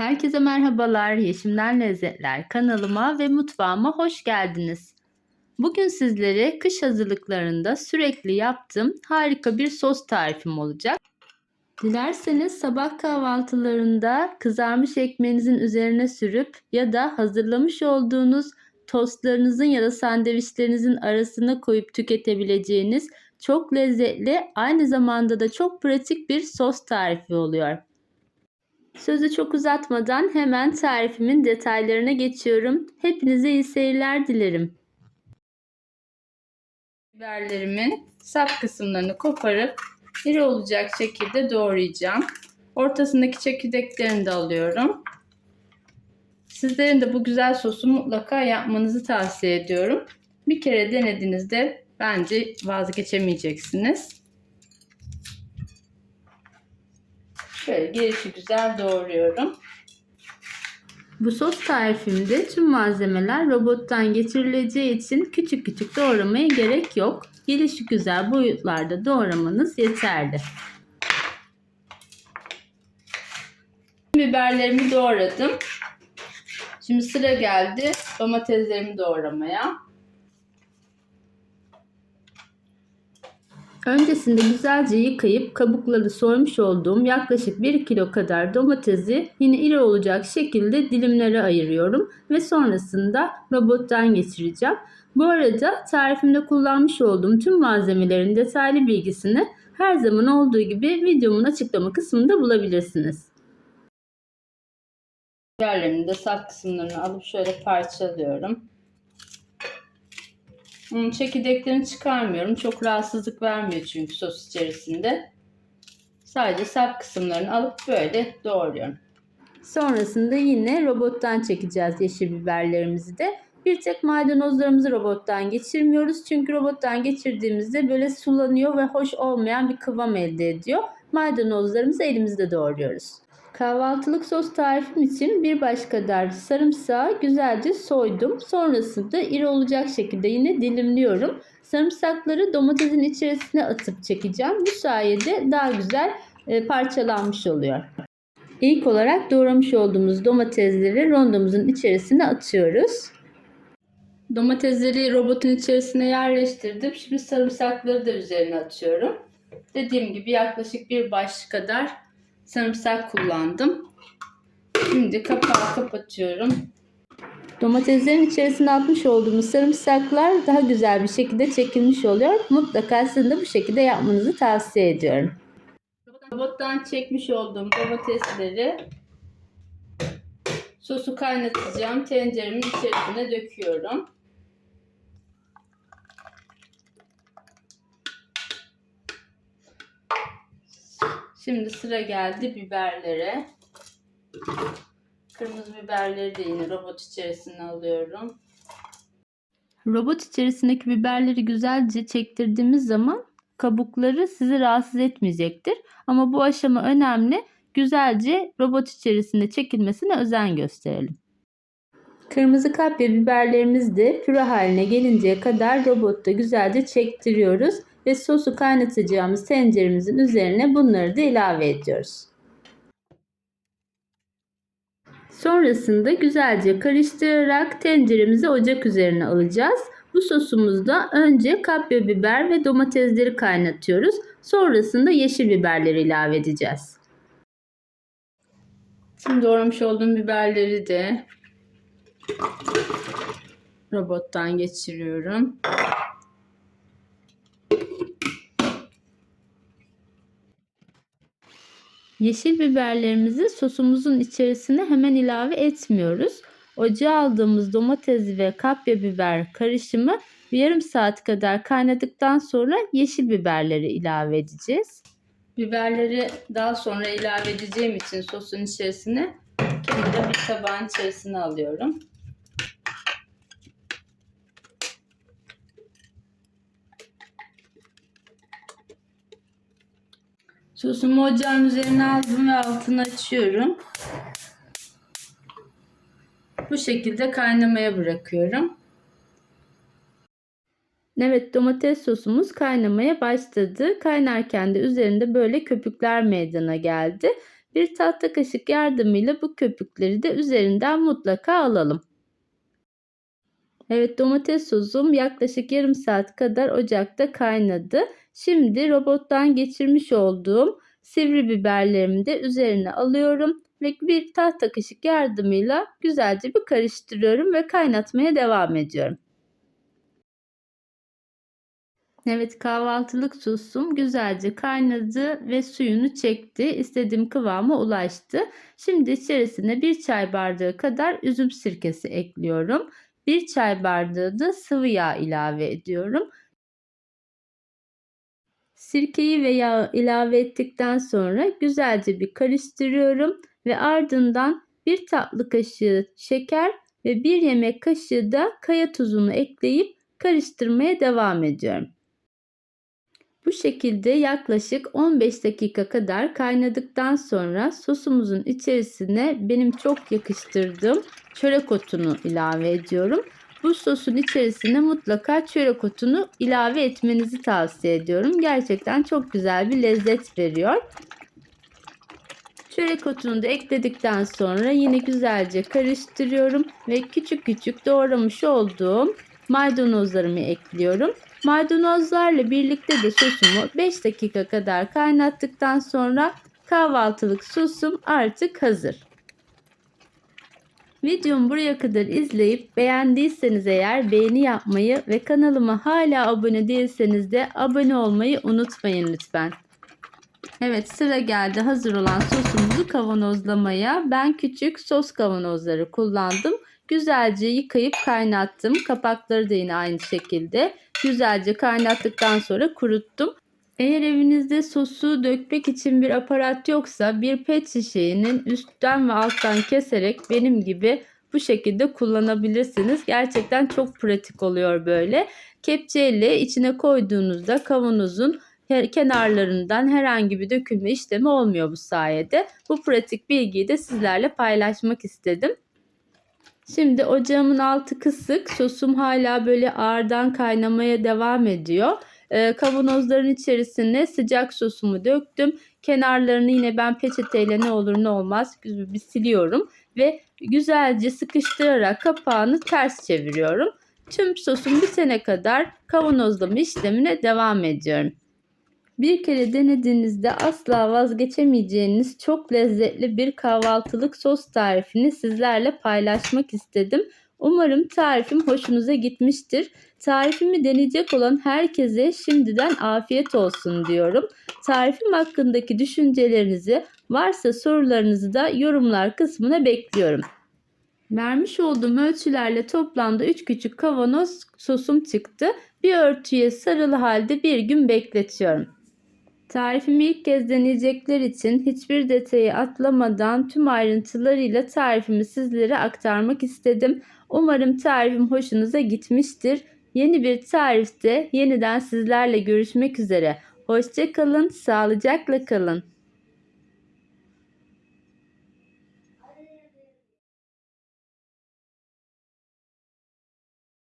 Herkese merhabalar. Yeşimden Lezzetler kanalıma ve mutfağıma hoş geldiniz. Bugün sizlere kış hazırlıklarında sürekli yaptığım harika bir sos tarifim olacak. Dilerseniz sabah kahvaltılarında kızarmış ekmeğinizin üzerine sürüp ya da hazırlamış olduğunuz tostlarınızın ya da sandviçlerinizin arasına koyup tüketebileceğiniz çok lezzetli aynı zamanda da çok pratik bir sos tarifi oluyor. Sözü çok uzatmadan hemen tarifimin detaylarına geçiyorum. Hepinize iyi seyirler dilerim. Biberlerimin sap kısımlarını koparıp iri olacak şekilde doğrayacağım. Ortasındaki çekirdeklerini de alıyorum. Sizlerin de bu güzel sosu mutlaka yapmanızı tavsiye ediyorum. Bir kere denediğinizde bence vazgeçemeyeceksiniz. Şöyle gelişi güzel doğruyorum. Bu sos tarifimde tüm malzemeler robottan geçirileceği için küçük küçük doğramaya gerek yok. Gelişi güzel boyutlarda doğramanız yeterli. Biberlerimi doğradım. Şimdi sıra geldi domateslerimi doğramaya. Öncesinde güzelce yıkayıp kabukları soymuş olduğum yaklaşık 1 kilo kadar domatesi yine iri olacak şekilde dilimlere ayırıyorum ve sonrasında robottan geçireceğim. Bu arada tarifimde kullanmış olduğum tüm malzemelerin detaylı bilgisini her zaman olduğu gibi videomun açıklama kısmında bulabilirsiniz. Biberlerimin de sap kısımlarını alıp şöyle parçalıyorum. Çekirdeklerini çıkarmıyorum. Çok rahatsızlık vermiyor çünkü sos içerisinde. Sadece sap kısımlarını alıp böyle doğruyorum. Sonrasında yine robottan çekeceğiz yeşil biberlerimizi de. Bir tek maydanozlarımızı robottan geçirmiyoruz. Çünkü robottan geçirdiğimizde böyle sulanıyor ve hoş olmayan bir kıvam elde ediyor. Maydanozlarımızı elimizde doğruyoruz. Kahvaltılık sos tarifim için bir baş kadar sarımsağı güzelce soydum. Sonrasında iri olacak şekilde yine dilimliyorum. Sarımsakları domatesin içerisine atıp çekeceğim. Bu sayede daha güzel e, parçalanmış oluyor. İlk olarak doğramış olduğumuz domatesleri rondomuzun içerisine atıyoruz. Domatesleri robotun içerisine yerleştirdim. Şimdi sarımsakları da üzerine atıyorum. Dediğim gibi yaklaşık bir baş kadar sarımsak kullandım. Şimdi kapağı kapatıyorum. Domateslerin içerisine atmış olduğumuz sarımsaklar daha güzel bir şekilde çekilmiş oluyor. Mutlaka sizin de bu şekilde yapmanızı tavsiye ediyorum. Robottan çekmiş olduğum domatesleri sosu kaynatacağım tenceremin içerisine döküyorum. Şimdi sıra geldi biberlere. Kırmızı biberleri de yine robot içerisine alıyorum. Robot içerisindeki biberleri güzelce çektirdiğimiz zaman kabukları sizi rahatsız etmeyecektir. Ama bu aşama önemli. Güzelce robot içerisinde çekilmesine özen gösterelim. Kırmızı kapya biberlerimiz de püre haline gelinceye kadar robotta güzelce çektiriyoruz ve sosu kaynatacağımız tenceremizin üzerine bunları da ilave ediyoruz. Sonrasında güzelce karıştırarak tenceremizi ocak üzerine alacağız. Bu sosumuzda önce kapya biber ve domatesleri kaynatıyoruz. Sonrasında yeşil biberleri ilave edeceğiz. Şimdi doğramış olduğum biberleri de robottan geçiriyorum. Yeşil biberlerimizi sosumuzun içerisine hemen ilave etmiyoruz. Ocağa aldığımız domates ve kapya biber karışımı yarım saat kadar kaynadıktan sonra yeşil biberleri ilave edeceğiz. Biberleri daha sonra ilave edeceğim için sosun içerisine kenara bir tabağın içerisine alıyorum. Sosumu ocağın üzerine aldım ve altını açıyorum. Bu şekilde kaynamaya bırakıyorum. Evet domates sosumuz kaynamaya başladı. Kaynarken de üzerinde böyle köpükler meydana geldi. bir tahta kaşık yardımıyla bu köpükleri de üzerinden mutlaka alalım. Evet domates sosum yaklaşık yarım saat kadar ocakta kaynadı. Şimdi robottan geçirmiş olduğum sivri biberlerimi de üzerine alıyorum ve bir tahta kaşık yardımıyla güzelce bir karıştırıyorum ve kaynatmaya devam ediyorum. Evet kahvaltılık sosum güzelce kaynadı ve suyunu çekti. İstediğim kıvama ulaştı. Şimdi içerisine bir çay bardağı kadar üzüm sirkesi ekliyorum. Bir çay bardağı da sıvı yağ ilave ediyorum. Sirkeyi ve yağı ilave ettikten sonra güzelce bir karıştırıyorum ve ardından bir tatlı kaşığı şeker ve bir yemek kaşığı da kaya tuzunu ekleyip karıştırmaya devam ediyorum. Bu şekilde yaklaşık 15 dakika kadar kaynadıktan sonra sosumuzun içerisine benim çok yakıştırdığım çörek otunu ilave ediyorum. Bu sosun içerisine mutlaka çörek otunu ilave etmenizi tavsiye ediyorum. Gerçekten çok güzel bir lezzet veriyor. Çörek otunu da ekledikten sonra yine güzelce karıştırıyorum ve küçük küçük doğramış olduğum maydanozlarımı ekliyorum. Maydanozlarla birlikte de sosumu 5 dakika kadar kaynattıktan sonra kahvaltılık sosum artık hazır. Videomu buraya kadar izleyip beğendiyseniz eğer beğeni yapmayı ve kanalıma hala abone değilseniz de abone olmayı unutmayın lütfen. Evet sıra geldi hazır olan sosumuzu kavanozlamaya. Ben küçük sos kavanozları kullandım. Güzelce yıkayıp kaynattım. Kapakları da yine aynı şekilde. Güzelce kaynattıktan sonra kuruttum. Eğer evinizde sosu dökmek için bir aparat yoksa bir pet şişenin üstten ve alttan keserek benim gibi bu şekilde kullanabilirsiniz. Gerçekten çok pratik oluyor böyle. Kepçeyle içine koyduğunuzda kavanozun kenarlarından herhangi bir dökülme işlemi olmuyor bu sayede. Bu pratik bilgiyi de sizlerle paylaşmak istedim. Şimdi ocağımın altı kısık. Sosum hala böyle ağırdan kaynamaya devam ediyor. Ee, kavanozların içerisine sıcak sosumu döktüm. Kenarlarını yine ben peçeteyle ne olur ne olmaz bir siliyorum. Ve güzelce sıkıştırarak kapağını ters çeviriyorum. Tüm sosum bitene kadar kavanozlama işlemine devam ediyorum. Bir kere denediğinizde asla vazgeçemeyeceğiniz çok lezzetli bir kahvaltılık sos tarifini sizlerle paylaşmak istedim. Umarım tarifim hoşunuza gitmiştir. Tarifimi deneyecek olan herkese şimdiden afiyet olsun diyorum. Tarifim hakkındaki düşüncelerinizi, varsa sorularınızı da yorumlar kısmına bekliyorum. Vermiş olduğum ölçülerle toplamda 3 küçük kavanoz sosum çıktı. Bir örtüye sarılı halde bir gün bekletiyorum. Tarifimi ilk kez deneyecekler için hiçbir detayı atlamadan tüm ayrıntılarıyla tarifimi sizlere aktarmak istedim. Umarım tarifim hoşunuza gitmiştir. Yeni bir tarifte yeniden sizlerle görüşmek üzere. Hoşçakalın, sağlıcakla kalın.